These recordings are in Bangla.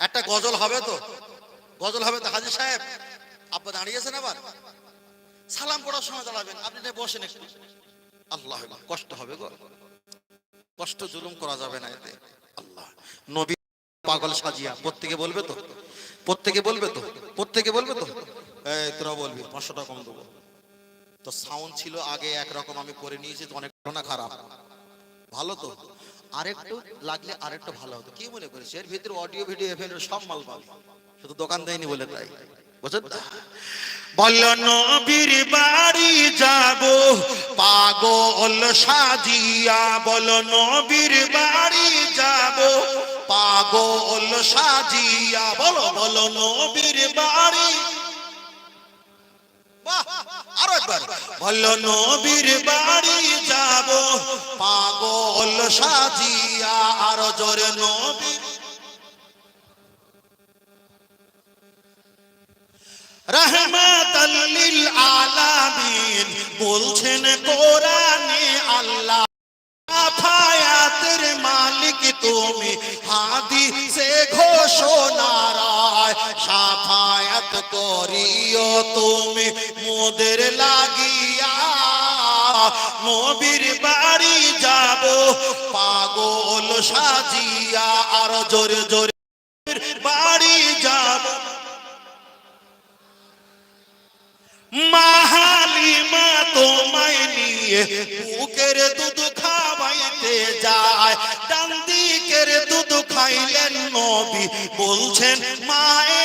একটা গজল হবে তো? গজল হবে তো, হাজির সাহেব? আপনি দাঁড়িয়েছেন আবার? সালাম পড়ার সময় দাঁড়াবেন, আপনি বসেন একটু। আল্লাহ কষ্ট হবে গো। কষ্ট জুলুম করা যাবে না এতে। আল্লাহ, নবী পাগল সাজিয়া, প্রত্যেকে বলবে তো? প্রত্যেকে বলবে তো? প্রত্যেকে বলবে তো? এই, তোরা বলবি পাঁচশো টাকা কম দেবো। তো সাউন্ড ছিল আগে একরকম, আমি করে নিয়েছি অনেক না খারাপ। ভালো তো? আরেকটু লাগলে আরেকটু ভালো হতো। কি মনে করেছে এর ভিতরে অডিও ভিডিও এফএম সব মাল পাবে। শুধু দোকান দেয়নি বলে তাই। বুঝলেন বল নবীর বাড়ি যাব, পাগল সাজিয়া। বল নবীর বাড়ি যাব, পাগল সাজিয়া। বলো বলো, নবীর বাড়ি আরও একবার। বল নবীর বাড়ি যাব। পাগল সাজিয়া আর জোরে নবীর রহমাতাল্লিল আলামিন বলছেন, কোরআনে আল্লাহ করিও তুমি মোদের লাগিয়া। নবীর বাড়ি যাব, পাগল সাজিয়া আর জোরে জোরে বাড়ি যাব। মাহালিমা তোমায় নিয়ে বুকের দুধ খাওয়াইতে যায়। ডান দিকের দুধ খাইলেন নবী, বলছেন, মায়ে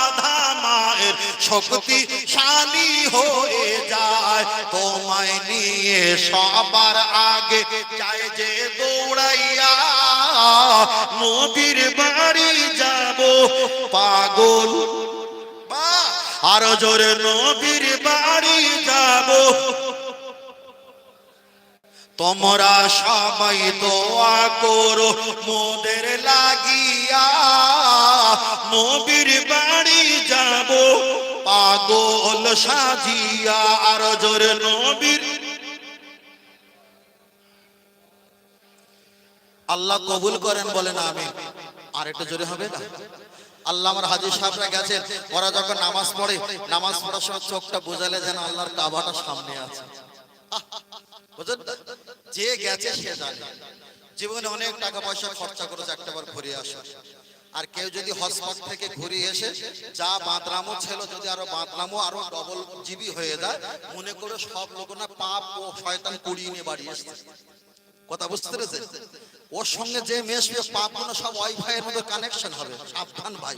শক্তিশালী হয়ে যায়। তোমায় নিয়ে সবার আগে চাই যে দৌড়াইয়া নদীর বাড়ি যাব। পাগল! আরও জোরে নবীর বাড়ি যাব। তোমরা সবাই দোয়া করো, মোদের লাগিয়া নবীর বাড়ি যাব। পাগল সাজিয়া আরও জোরে নবীর। আল্লাহ কবুল করেন, বলেন আমি আর একটু জোরে হবে না? আল্লাহ আমার হাজির সাহেবরা গেছেন। ওরা যখন নামাজ পড়ে, নামাজ পড়ার সময় চোখটা বোঝালে যেন আল্লাহর কাবাটা সামনে আছে। যে গেছে সে জানে। জীবনে অনেক টাকা পয়সা খরচা করেছে, একটাবার ঘুরে আসে। আর কেউ যদি হসপাত থেকে ঘুরে এসে যা বাঁদরামো ছিল যদি আরও বাঁদরামো আরও ডবল জিবি হয়ে যায় মনে করে সব লোক না পাপ ও শয়তান কুড়িয়ে নিয়ে বাড়ি এসছে কথা বুঝতে পেরেছেন? ওর সঙ্গে যে মেশবে পাপগুলো সব ওয়াইফাই এর মধ্যে কানেকশন হবে। সাবধান ভাই।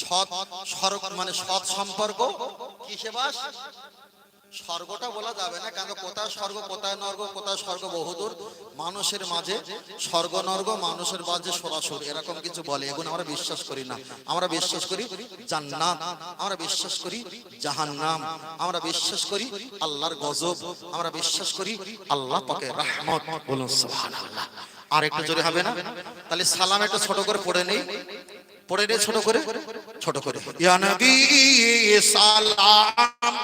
সৎ স্বর্গ মানে সৎ সম্পর্ক কিসে বাস? স্বর্গটা বলা যাবে না, কেন কোথায় স্বর্গ, কোথায় নর্গ, কোথায় স্বর্গ বহুদূর? মানুষের মাঝে স্বর্গ, নর্গ, মানুষের মাঝে সরাসর, এরকম কিছু বলে। এগুলো আমরা বিশ্বাস করি না। আমরা বিশ্বাস করি জান্নাত, আমরা বিশ্বাস করি জাহান্নাম, আমরা বিশ্বাস করি আল্লাহর গজব, আমরা বিশ্বাস করি আল্লাহ পাকে রহমত। বলুন সুবহানাল্লাহ। আর একটু জোরে হবে না? তাহলে সালাম একটু ছোট করে পড়ে নেই। পড়ে নেই ছোট করে। ছোট করে। ইয়া নবী, সালাম।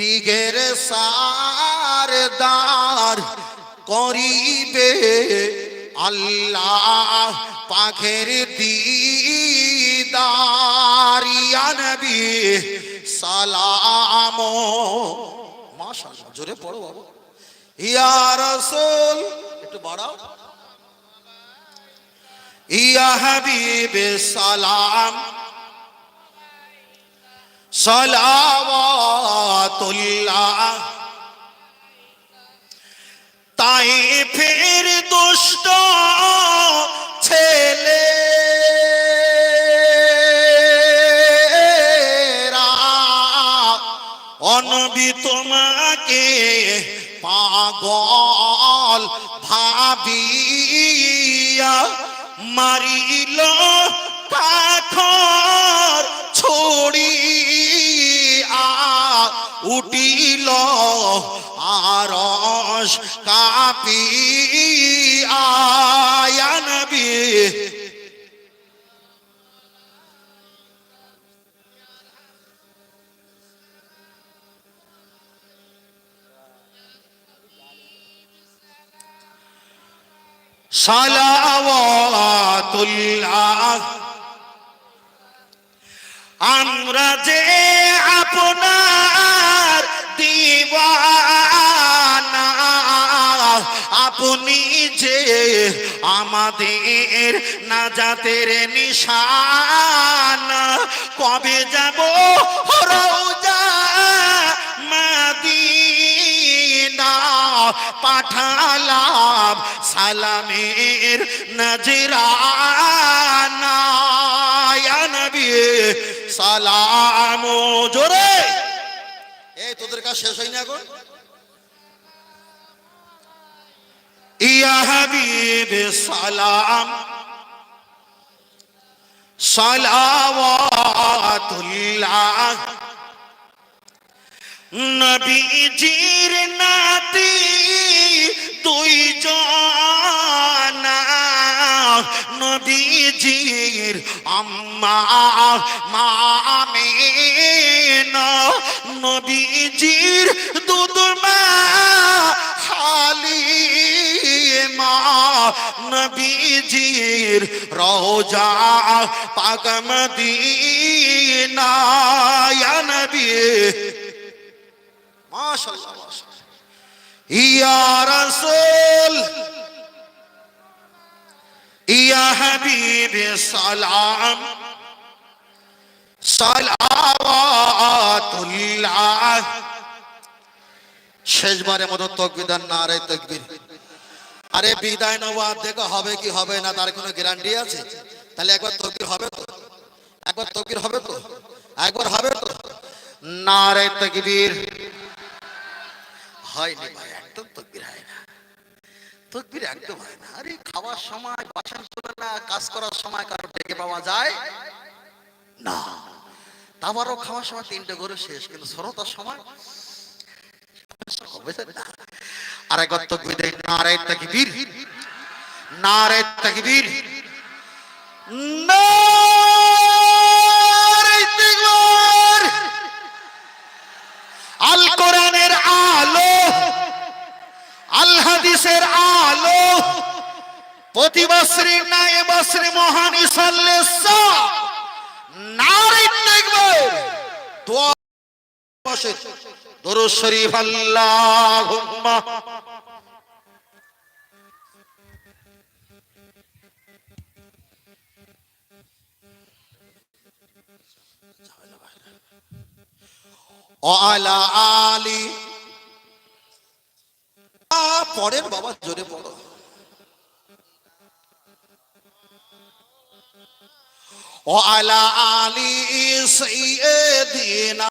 দিগের সারদার করিবে আল্লাহ পাখের দিদার ইয়া সালাম। জোরে পড়ো বাবা। ইয়া রাসূল, একটু বাড়াও। ইয়া হাবিব সালাম। সালাওয়াতুল্লাহ তাই ফের দুষ্ট ছেলে। অনবি তোমাকে পাগল ভাবিয়া মারিল পাথর ছড়িয়া। উঠিল আরস কাপিয়া ইয়া নবী। সালাওয়াতুল্লাহ। আমরা যে যে আমাদের নাজাতের নিশান। কবে যাব? পাঠালাম সালামের নজরানা। সালাম জোরে। এই, তোদের কাজ শেষ হয়নি এখন? ইয়া হাবিব সালাম। সালাওয়াতুল্লাহ। নবীজির নাতি দুই জনা। নবীজির আম্মা মামিনা নবীজির নবীজির রোজা, পাক মদিনা নবী। মাশাআল্লাহ ইয়া রাসূল, ইয়া হাবিব, সালাম। সালাওয়াতুল্লাহ। শেষবারের মতো তকবিদার না রে তকবির। আরে বিদায় নেওয়া দেখো হবে কি হবে না, তার কোনো গ্যারান্টি আছে? তাহলে একবার তকির হবে তো? একবার তকির হবে তো? একবার হবে তো? না রে তকবির। হয়নি ভাই, একদম তকবির হয় না। তকবির একদম হয় না। আরে খাওয়ার সময় বাসন চলে না কাজ করার সময় কারও ডেকে পাওয়া যায়? না। তারপরও খাওয়ার সময় তিনটে করে শেষ, কিন্তু সরতার সময় না। একবার তকবির। দেয় নারে তকবির। আল কোরআনের আলো, আল হাদিসের আলো প্রতি বছরই না এবছরে নারী দেখবে দোয়া বসে দরুদ শরীফ আল্লাহুম্মা। আলা। পরের বাবা জোরে পড়ো আলা আলি সাইয়্যিদিনা